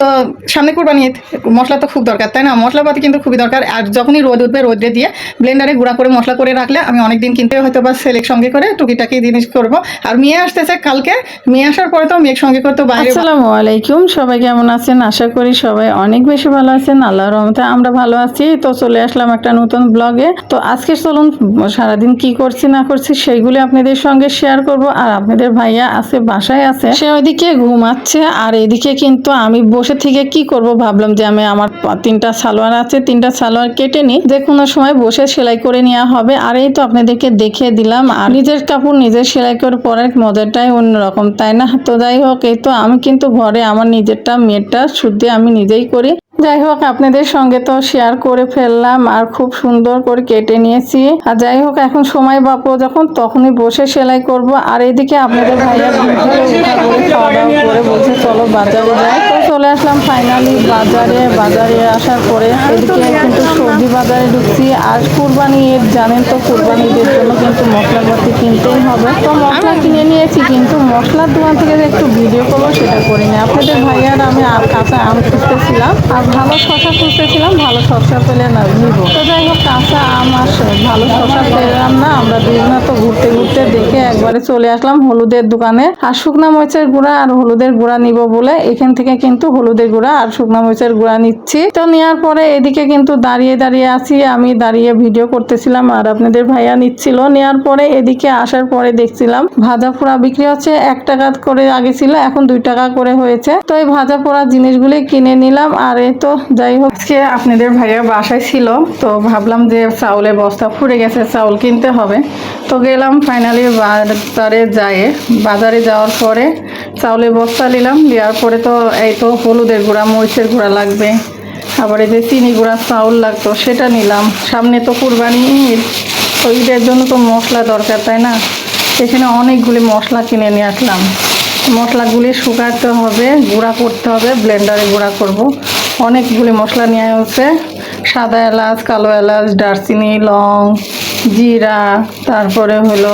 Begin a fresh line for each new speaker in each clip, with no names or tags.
তো সামনে কুরবানি মশলা তো খুব দরকার, তাই না? মশলাপাতি কিন্তু খুবই দরকার। আর যখনই রোদ উঠবে রোদে দিয়ে ব্লেন্ডারে গুঁড়া করে মশলা করে রাখলে আমি অনেকদিন কিনতে হয়তো বা সেলেক্ট সঙ্গে করে টুকিটাকি জিনিস করব। আর মেয়ে আসতেছে কালকে, মেয়ে আসার পরে তো মেয়ের সঙ্গে করতে বাইরে
আসসালামু আলাইকুম, সবাই কেমন আছেন? আশা করি সবাই অনেক বেশি ভালো আছেন। আল্লাহর রহমতে আমরা ভালো আছি। তো চলে আসলাম একটা নতুন ব্লগে তো আজকে চলুন, সারাদিন কি করছি, না করছি সেইগুলি আপনাদের সঙ্গে শেয়ার করব। আর আপনাদের ভাইয়া আছে, বাসায় আছে। সে ওইদিকে ঘুমাচ্ছে, আর এদিকে কিন্তু আমি বসে থেকে কি করব ভাবলাম যে আমি আমার তিনটা সালোয়ার আছে, তিনটা সালোয়ার কেটে নিই। যে কোনো সময় বসে সেলাই করে নেওয়া হবে। আর এই তো আপনাদেরকে দেখিয়ে দিলাম, আর নিজের কাপড় নিজের সেলাই করে পরার মজাটাই অন্যরকম, তাই না? তো যাই হোক, এই তো আমি কিন্তু ঘরে আমার নিজেরটা, মেয়েরটা, শুদ্ধে আমি নিজেই করি। যাই হোক, আপনাদের সঙ্গে তো শেয়ার করে ফেললাম আর খুব সুন্দর করে কেটে নিয়েছি। আর যাই হোক, এখন সময় বাপো, যখন তখনই বসে সেলাই করব। আর এদিকে আপনাদের ভাইয়া করে বলছে চলো বাজারে যাই তো চলে আসলাম ফাইনালি বাজারে। বাজারে আসার পরে এদিকে কিন্তু সবজি বাজারে ঢুকছি। আর কুরবানি জানেন তো কুরবানি ঈদের কিন্তু মশলাপাতি কিনতেই হবে। তো মশলা কিনে নিয়েছি, কিন্তু মশলার দোকান থেকে যে একটু ভিডিও করব সেটা করিনি। আপনাদের ভাইয়ার আমি কাঁচা আম খুঁজতেছিলাম, আর ভালো শশা খুঁজতেছিলাম, ভালো শশা পেলে না নিব। তো যাই হোক, কাঁচা আম আর ভালো শশা পেলাম না, আমরা দুজনে তো ঘুরতে ঘুরতে দেখে একবারে চলে আসলাম হলুদের দোকানে। আর শুকনা মরিচের গুঁড়া আর হলুদের গুঁড়া নিব বলে এখান থেকে কিন্তু হলুদের গুঁড়া আর শুকনা মরিচের গুঁড়া নিচ্ছি। তো নেওয়ার পরে এদিকে কিন্তু দাঁড়িয়ে দাঁড়িয়ে আছি, আমি দাঁড়িয়ে ভিডিও করতেছিলাম আর আপনাদের ভাইয়া নিচ্ছিল। নেওয়ার পরে এদিকে আসার পরে দেখছিলাম, ভাজা পোড়া বিক্রি হচ্ছে এক টাকা করে আগে ছিল, এখন দুই টাকা করে হয়েছে। তো এই ভাজা পোড়া জিনিসগুলি কিনে নিলাম, আর এই তো যাই হোক। আজকে আপনাদের ভাইয়া বাসায় ছিল, তো ভাবলাম যে চাউলের বস্তা ফুরে গেছে, চাউল কিনতে হবে। তো গেলাম ফাইনালি বাজারে যায় বাজারে যাওয়ার পরে চাউলের বস্তা নিলাম, নেওয়ার পরে তো এই তো হলুদের গুঁড়া, মরিচের গুঁড়া লাগবে। আবার এই যে চিনি গুঁড়া চাউল লাগতো, সেটা নিলাম। সামনে তো কুরবানি তো ঈদের জন্য তো মশলা দরকার, তাই না? এখানে অনেকগুলি মশলা কিনে নিয়ে আসলাম। মশলাগুলি শুকাতে হবে, গুঁড়া করতে হবে, ব্লেন্ডারে গুঁড়া করব। অনেকগুলি মশলা নিয়ে হচ্ছে সাদা এলাচ, কালো এলাচ, দারচিনি, লং, জিরা, তারপরে হলো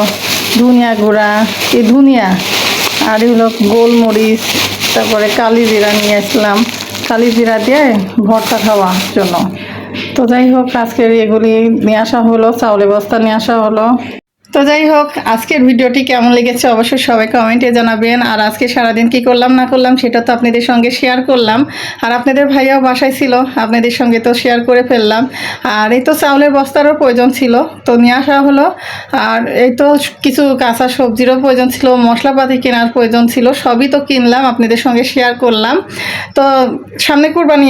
ধুনিয়া গুঁড়া। এই ধুনিয়া আর হলো গোলমরিচ, তারপরে কালি জিরা নিয়ে আসলাম। কালি জিরা দিয়ে ভর্তা খাওয়ার জন্য। তো যাই হোক আজকের এগুলি নিয়ে আসা হলো চাউলের বস্তা নিয়ে আসা হলো। তো যাই হোক, আজকের ভিডিওটি কেমন লেগেছে অবশ্যই সবাই কমেন্টে জানাবেন। আর আজকে সারাদিন কি করলাম, না করলাম, সেটা তো আপনাদের সঙ্গে শেয়ার করলাম। আর আপনাদের ভাইয়াও বাসায় ছিল, আপনাদের সঙ্গে তো শেয়ার করে ফেললাম। আর এই তো চাউলের বস্তারও প্রয়োজন ছিল, তো নিয়ে আসা হলো। আর এই তো কিছু কাঁচা সবজিরও প্রয়োজন ছিল, মশলাপাতি কেনার প্রয়োজন ছিল, সবই তো কিনলাম, আপনাদের সঙ্গে শেয়ার করলাম। তো সামনে কুরবানি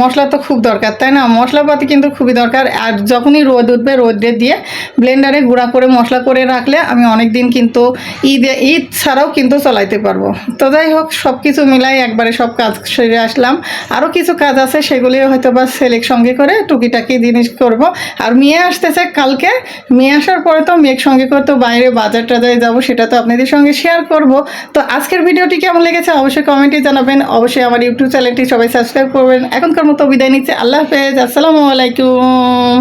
মশলা তো খুব দরকার, তাই না? মশলাপাতি কিন্তু খুবই দরকার। আর যখনই রোদ উঠবে, রোদে দিয়ে ব্লেন্ডারে গুঁড়া করে মশলা করে রাখলে আমি অনেক দিন কিন্তু ঈদ ঈদ ছাড়াও কিন্তু চালাইতে পারব। তো যাই হোক সব কিছু মিলাই একবারে সব কাজ সেরে আসলাম। আরও কিছু কাজ আছে, সেগুলি হয়তো বা সেলেক্ট সঙ্গে করে টুকিটাকি জিনিস করব। আর মেয়ে আসতেছে কালকে। মেয়ে আসার পরে তো মেয়ের সঙ্গে করে তো বাইরে বাজার টাজারে যাব, সেটা তো আপনাদের সঙ্গে শেয়ার করব। তো আজকের ভিডিওটি কেমন লেগেছে অবশ্যই কমেন্টে জানাবেন। অবশ্যই আমার ইউটিউব চ্যানেলটি সবাই সাবস্ক্রাইব করবেন। এখনকার মতো বিদায় নিচ্ছে। আল্লাহ হাফেজ। আসসালামু আলাইকুম।